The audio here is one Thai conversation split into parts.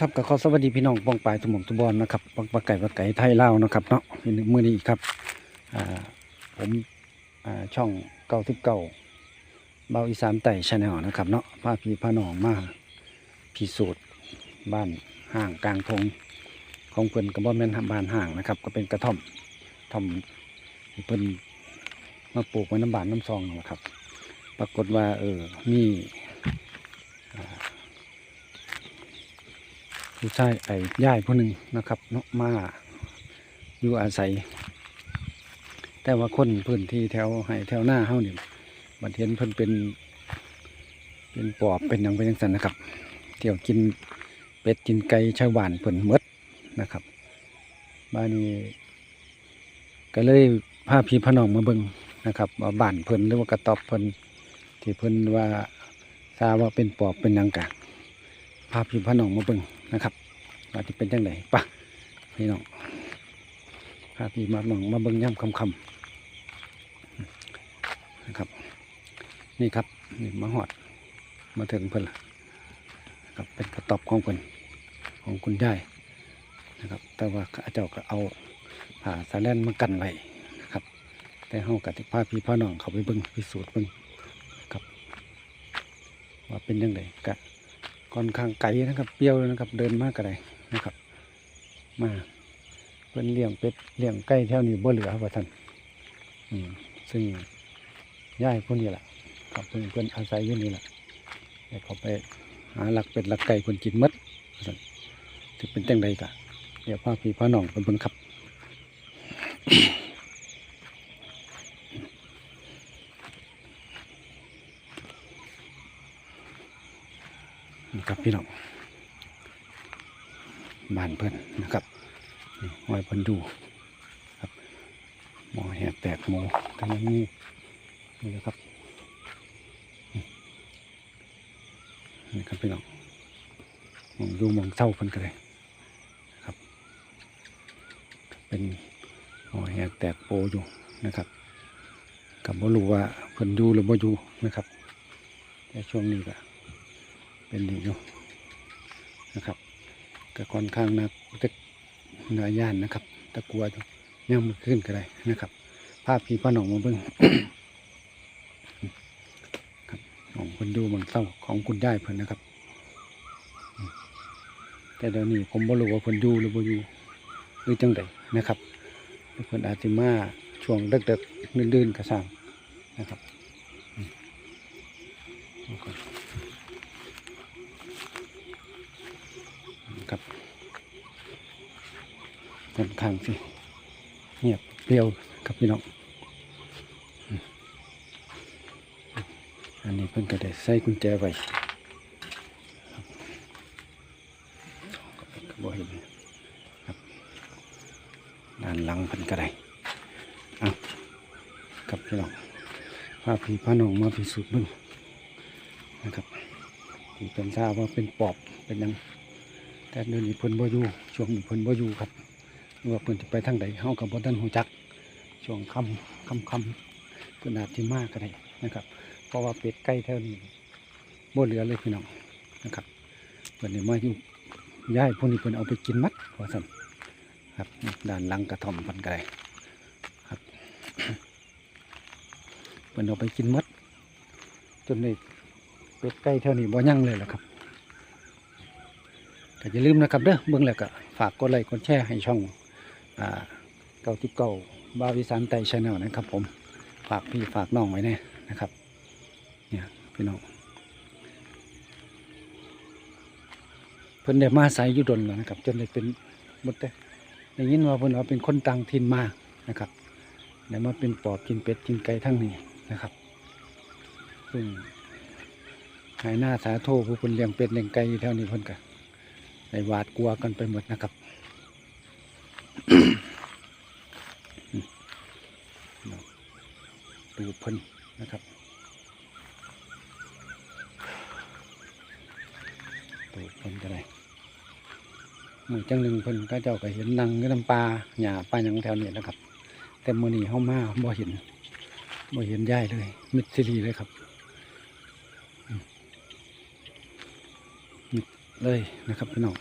ครับก็ขอสวัสดีพี่น้องปองปลายทุหม่องทุบอลนะครับปองปลาไก่ปลาไก่ไทยเล่านะครับเนาะมือนี้ครับผมช่องเก้าทิบเก้าเบาอีสานไต่ชาแนลนะครับเนาะพาพี่พาน้องมาพิสูจน์บ้านห่างกลางทงของเพิ่นกระบอกแม่นบ้านห่างนะครับ ก็เป็นกระท่อมท่อมเพิ่นมาปลูกไว้น้ำบานน้ำซองนะครับ ปรากฏว่าเออมีอ่า ผู้ชายไอ้ย่ายผู้หนึ่งนะครับเนาะมาอยู่อาศัย แต่ว่าคนพื้นที่แถวให้แถวหน้าเฮานี่บัดเห็นเพิ่นเป็น เป็นปอบเป็นหยังเป็นจังซั่นนะครับ เที่ยวกินเป็ดกินไก่ชาวบ้านเพิ่นมดนะครับบ้านนี้ก็เลยพาพี่พน้องมาเบิ่งนะครับว่าบ้านเพิ่นหรือว่ากระต๊อบเพิ่นที่เพิ่นว่าทราบว่าเป็นปอบเป็นหยังกะพาพี่พน้องมาเบิ่ง นะครับว่าจะเป็นจังไดปะพี่น้องพาพี่มาน้องมาเบิ่งย่ำคำคำนะครับ นี่ครับนี่มาหอด มาถึงเพิ่นละครับเป็นกระตอบของเพิ่นของคุณยายนะครับ แต่ว่าเขาเจ้าก็เอาผ่าสาแลนมากันไว้นะครับ แต่เฮากับพาพี่พาน้องเขาไปเบิ่งพิสูจน์เบิ่งครับ ว่าเป็นยังไงกะ ค่อนข้างไกลนะครับ เปรี้ยวนะครับ เดินมากก็ได้นะครับ มาเพิ่นเลี้ยงเป็ดเลี้ยงไก่แถวนี้บ่เหลือว่าท่านอืมซึ่งย่ายพวกนี้แหละครับเพิ่นเพิ่นอาศัยอยู่นี่แหละแต่เขาไปหาหลักเป็ดหลักไก่คนกินมดว่าซั่นจะเป็นจังใดกะเดี๋ยวพาพี่พาน้องไปเบิ่งครับ นี่ครับ พี่น้องบ้านเพิ่นนะครับนี่ไว้เพิ่นดูครับหมอแหบแตกหมูทั้งนี้นี่นะครับนี่ครับพี่น้องมองดูมองเศร้าเพิ่นกันเลยครับ เป็นหมอแหบแตกโปอยู่นะครับกับบ่รู้ว่าเพิ่นอยู่หรือบ่อยู่นะครับแต่ช่วงนี้ก็เป็นอยู่ นะครับก็ค่อนข้างนักจะนื้อย่านนะครับ ตะกลัวอยู่ย่ำมือขึ้นก็ได้นะครับ ภาพพี่พ่อหนองมาเบิ้งครับของคนดูเมืองเศร้าของคุณย่ายเพิ่นนะครับ แต่เดี๋ยวนี้ผมบ่รู้ว่าเพิ่นอยู่หรือบ่อยู่หรือจังไดนะครับหรือเพิ่นอาจจะมาช่วงเด็กๆนื่นๆกระสังนะครับอืมเอาก่อน ครับ ค่อนข้างสิเงียบเปรี้ยวครับพี่น้องอันนี้เพิ่นก็ได้ใส่กุญแจไว้บก็บ่เห็นครับด้านหลังเพิ่นก็ได้เอาครับพี่น้องพาพี่พาน้องมาพิสูจน์เบิ่งนะครับที่เป็นทราบว่าเป็นปอบเป็นยังแต่เดี๋ยวนี้เพิ่นบ่อยู่ช่วงนี้เพิ่นบ่อยู่ครับ ว่าเพิ่นจะไปทางใดเฮากับบ่ทันฮู้จัก ช่วงค่ำค่ำค่ำเพิ่นอาจสิมากก็ได้นะครับ เพราะว่าเป็ดไก่แถวนี้บ่เหลือเลยพี่น้องนะครับเพิ่นนี่มาอยู่ย้ายพวกนี้เพิ่นเอาไปกินมัดว่าซั่นครับด้านหลังกระท่อมเพิ่นก็ได้ครับเพิ่นเอาไปกินมัดจนได้เป็ดไก่แถวนี้บ่ยั่งเลยล่ะครับก็อย่าลืมนะครับเด้อเบิ่งแล้วก็ฝากกดไลค์กดแชร์ให้ช่อง เก้าทิปเก้าบาวิสานไตชาแนลนะครับผมฝากพี่ฝากน้องไว้แน่นะครับ เนี่ยพี่น้องเพิ่นได้มาใส่ยุดนแล้วนะครับ จนได้เป็นหมดแต่ได้ยินว่าเพิ่นว่าเป็นคนต่างถิ่นมานะครับได้มาเป็นปอบกินเป็ดกินไก่ทั้งนี้นะครับซึ่งหายหน้าสาโทผู้เพิ่นเลี้ยงเป็ดเลี้ยงไก่อยู่แถวนี้เพิ่นก็ในหวาดกลัวกันไปหมดนะครับ ดูเพิ่นนะครับดูเพิ่นก็ได้มือจังหนึ่งเพิ่นก็เจ้าก็เห็นนางก็น้ำปลาหญ้าปลาหยังแถวนี้นะครับ แต่มื้อนี้เฮามาบ่เห็นบ่เห็นย่ายเลย มิดซิลีเลยครับมิดเลยนะครับพี่น้อง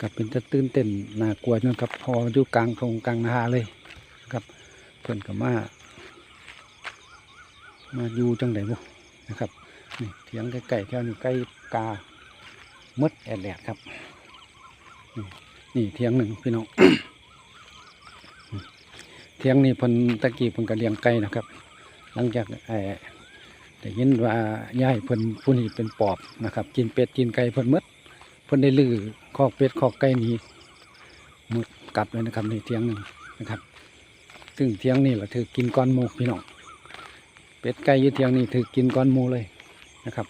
กับเป็นจะตื่นเต้นน่ากลัวจนกับ พออยู่กลางทงกลางนาเลยนะครับเพื่อนกับมา มาอยู่จังไดบ่นะครับนี่เถียงไก่ๆแถวนี้ไก่กามดแอดแดดครับ นี่เถียงหนึ่งพี่น้องเถียงนี่พิ่นตะกี้พิ่นก็เลียงไก่นะครับ หลังจากไอ้ได้ยินว่าย่ายเพิ่นผู้นี้เป็นปอบนะครับ กินเป็ดกินไก่เพิ่นมดเพิ่นได้ลื้อคอกเป็ดคอกไก่นี้มดกลับเลยนะครับนี่เถียงหนึ่งนะครับ ซึ่งเถียงนี่แหละถือกินก้อนหมูพี่น้อง เป็ดไก่ยี่เทียงนี่ถือกินก้อนหมูเลยนะครับ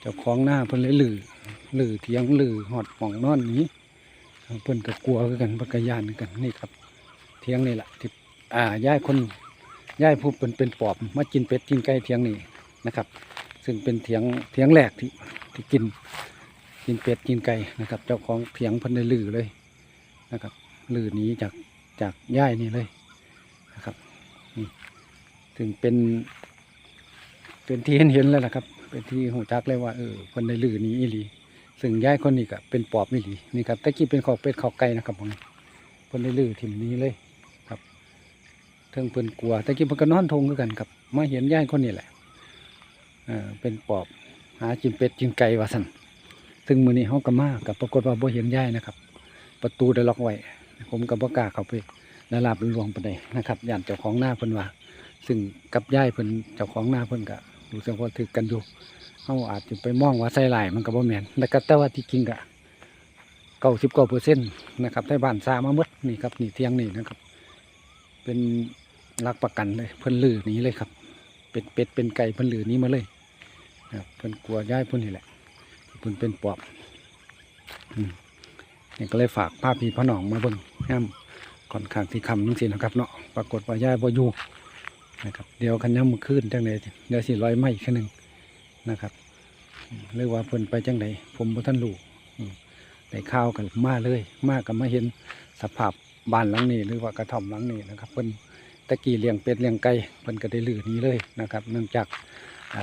เจ้าของหน้าเพิ่นเลยหลือหลือเทียงหลือหอดหมองนอนนี้เพิ่นก็กลัวกันเพิ่นก็ย่านกันนี่ครับ เทียงนี่แหละที่อ่าย่ายคนย่ายผู้เป็นเป็นปอบมากินเป็ดกินไก่เทียงนี่นะครับ ซึ่งเป็นเทียงเทียงแรกที่ที่กินกินเป็ดกินไก่นะครับ เจ้าของเทียงเพิ่นได้ลือเลยนะครับลือหนีจากจากย่ายนี่เลยนะครับนี่ ถึงเป็นเป็นที่เห็นเห็นแล้วล่ะครับ เป็นที่หูจักเลยว่าเออคนในลือนี้อีหลีซึ่งย้ายคนนี้ก็เป็นปอบอีหลีนี่ครับตะกี้เป็นขอกเป็ดขอกไก่นะครับผมคนในลือถิ่มนี้เลยครับเทิงเพิ่นกลัวตะกี้เพิ่นก็นอนทงกันครับมาเห็นย้ายคนนี้แหละเออเป็นปอบหากินเป็ดกินไก่ว่าสันซึ่งมือนี้เฮาก็มากับปรากฏว่าบ่เห็นย้ายนะครับ ประตูได้ล็อกไว้ผมก็บ่กล้าเข้าไปละลาบละลวงไปานใดนะครับย่านเจ้าของหน้าเพิ่นว่า ซึ่งกับย่ายเพิ่นเจ้าของหน้าเพิ่นก็รู้สึกว่าถือกันอยู่เฮาอาจจะไปมองว่าใส่หลายมันก็บ่แม่นแล้วก็แต่ว่าที่จริงก็เก้าสิบเก้าเปอร์เซ็นต์นะครับไทบ้านซามาหมดนี่ครับนี่เที่ยงนี่นะครับ เป็นหลักประกันเลยเพิ่นลือนี้เลยครับ เป็ดเป็ดเป็นไก่เพิ่นลือนี้มาเลยนะครับเพิ่นกลัวย่ายเพิ่นนี่แหละเพิ่นเป็นปอบอืมนี่ก็เลยฝากพาพพี่พ่อน้องมาเบิ่งแฮมก่อนข้างที่คำนั่นสินะครับเนาะปรากฏว่าย่ายบ่อยู่ นะครับเดี๋ยวคันย่ำมือขึ้นจังใดเดี๋ยวสิร้อยไม้อีกแค่หนึ่งนะครับอืมหรือว่าเพิ่นไปจังใดผมบ่ท่านรู้ได้ข่าวกันมาเลย มากกับมาเห็นสภาพบ้านหลังนี้หรือว่ากระท่อมหลังนี้นะครับเพิ่นตะกี้เลี้ยงเป็ดเลี้ยงไก่เพิ่นก็ได้ลือนี้เลยนะครับ เนื่องจากอ่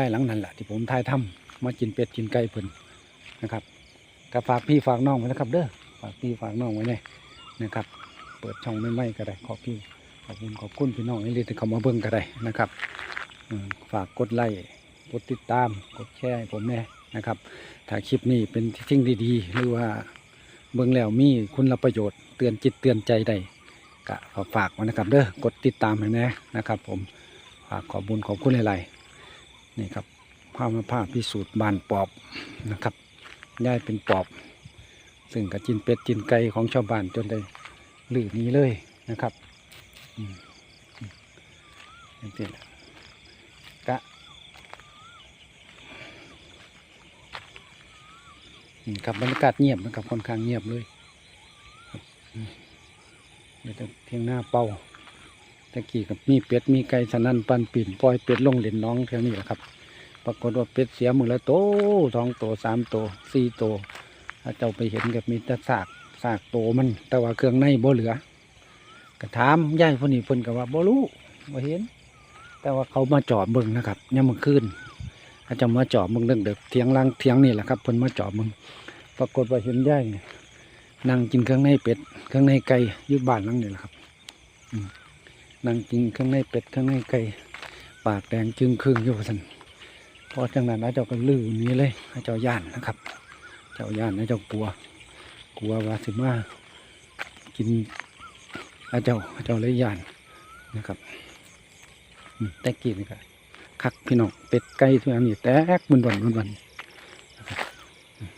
ายหลังนั้นแหละที่ผมทายทำมากินเป็ดกินไก่เพิ่นนะครับก็ฝากพี่ฝากน้องไว้นะครับ เด้อฝากพี่ฝากน้องไว้เลยนะครับ เปิดช่องไม่ไม่ก็ได้ขอพี่ ขอบคุณขอบคุณพี่น้องที่ที่เข้ามาเบิ่งกันได้นะครับฝากกดไลค์กดติดตามกดแชร์ให้ผมแน่นะครับ ถ้าคลิปนี้เป็นสิ่งดีๆ หรือว่าเบิ่งแล้วมีคุณประโยชน์เตือนจิตเตือนใจได้ก็ขอฝากไว้นะครับเด้อกดติดตามให้แน่นะครับ ผมฝากขอบคุญขอบคุณหลายๆนี่ครับภาพมาภาพพิสูจน์บานปอบนะครับย้ายเป็นปอบ ซึ่งกระจินเป็ดจินไก่ของชาวบ้านจนได้ลือนี้เลยนะครับ นี้แหละกะอืมครับบรรยากาศเงียบนะครับค่อนข้างเงียบเลยเดี๋ยวเที่ยงหน้าเป่าตะกี้กับมีเป็ดมีไก่สนั่นปันปิ่นปล่อยเป็ดลงเล่นน้องแถวนี้แหละครับ ปรากฏว่าเป็ดเสียมือละโตสองโตสามโตสี่โตถ้าเจ้าไปเห็นกับมีแต่ซากซากโตมัน แต่ว่าเครื่องในบ่เหลือ ก็ถามย่ายคนนี้เพิ่นก็ว่าบ่รู้บ่เห็น แต่ว่าเขามาจอดเบิ่งนะครับยามมื้อคืนเขาจะมาจอดเบิ่งเรื่องเด็กเถียงล่างเถียงนี่แหละครับเพิ่นมาจอดเบิ่งปรากฏว่าเห็นยายเนี่ยนั่งกินเครื่องในเป็ดเครื่องในไก่ยู่บ้านหลังนี่แหละครับนั่งกินเครื่องในเป็ดเครื่องในไก่ปากแดงจึงครึ่งอยู่ว่าซั่นพอจังนั้นแล้วเจ้าก็ลื้อนี้เลยให้เจ้าย่านนะครับ เจ้าย่านให้เจ้ากลัว กลัวว่าสิมากิน อาเจ้าอาเจ้าเลยยานนะครับแต่กี้นี่ก็คักพี่น้องเป็ดไก่ทุกอย่างนี่แตกบนวันบนวันนะครับอืม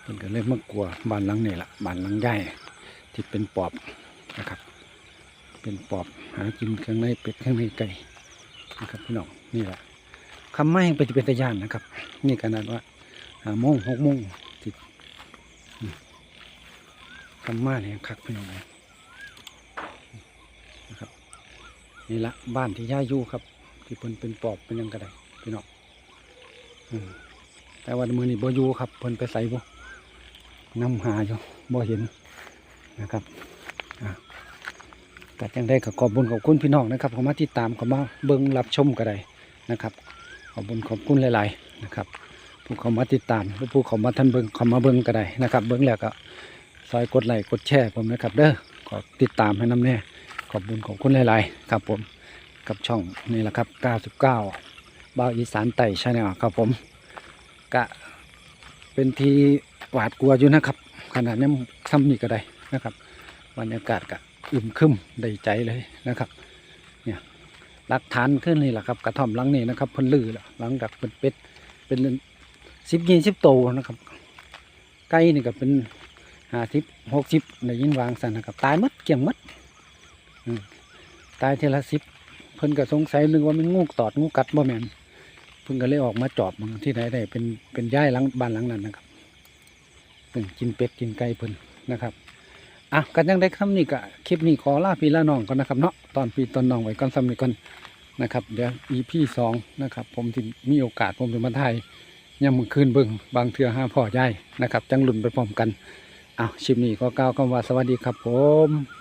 เพิ่นก็เลยมากลัวบ้านหลังนี่แหละบ้านหลังใหญ่ที่เป็นปอบนะครับ เป็นปอบหากินข้างในเป็ดข้างในไก่นะครับพี่น้องนี่แหละคำไม่เป็นเป็นตะยานนะครับ นี่ขนาดว่าหาโมงหกโมง คำมาเนี่ยคักพี่น้องเลยนะครับนี่ละบ้านที่ย่าอยู่ครับ ที่เพิ่นเป็นปอบเป็นยังกระไดพี่น้องแต่วันมือนี่บ่อยู่ครับเพิ่นไปใส่บ่นำหาอยู่บ่เห็นนะครับอะก็จังได้ก็ขอบคุญขอบคุณพี่น้องนะครับเขามาติดตามเขามาเบิ่งรับชมก็ได้นะครับ ขอบคุญขอบคุณหลาย ๆ นะครับ ผู้เขามาติดตามผู้เขามาท่านเบิงเขามาเบิงก็ได้นะครับ เบิงแล้วก็ ซอยกดไลค์กดแชร์ผมนะครับเด้อขอติดตามให้น้ำแน่ขอบคุณของคุณหลายๆครับผมกับช่องนี่แหละครับ 99บ่าอีสานไต่ชาแนลครับผมกะเป็นทีหวาดกลัวอยู่นะครับ ขนาดนี้ทำนี่ก็ได้นะครับบรรยากาศกะอึมครึมได้ใจเลยนะครับเนี่ยหลักฐานขึ้นนี่แหละครับกระท่อมหลังนี้นะครับพิ่นลือแล้วหลังจากเป็นเป็ดเป็นสิบยี่สิบโตวนะครับ ไก่นี่ก็เป็น ห้าสิบหกสิบในยินวางสันนะครับตายหมดเกี่ยงหมดตายเทละสิบเพิ่นก็สงสัยนึกว่ามันงูตอดงูกัดบ่แมนเพิ่นก็เลยออกมาจอบมันที่ไหนได้เป็นเป็นย่ายหลังบ้านหลังนั้นนะครับเพิ่นกินเป็ดกินไก่เพิ่นนะครับอะกันยังได้คำนี้ก็คลิปนี้ขอลาพี่ลาน้องก่อนนะครับเนาะตอนพี่ตอนน้องไว้ก่อนซ้ำนี้ก่อนนะครับเดี๋ยว EP สองนะครับ ผมที่มีโอกาสผมจะมาถ่ายยังมือคืนเบิ่งบางเทือห้าพ่อใหญ่นะครับ จังหลุนไปพร้อมกัน อ้าวชิมนี้ก็กล่าวคำว่าสวัสดีครับผม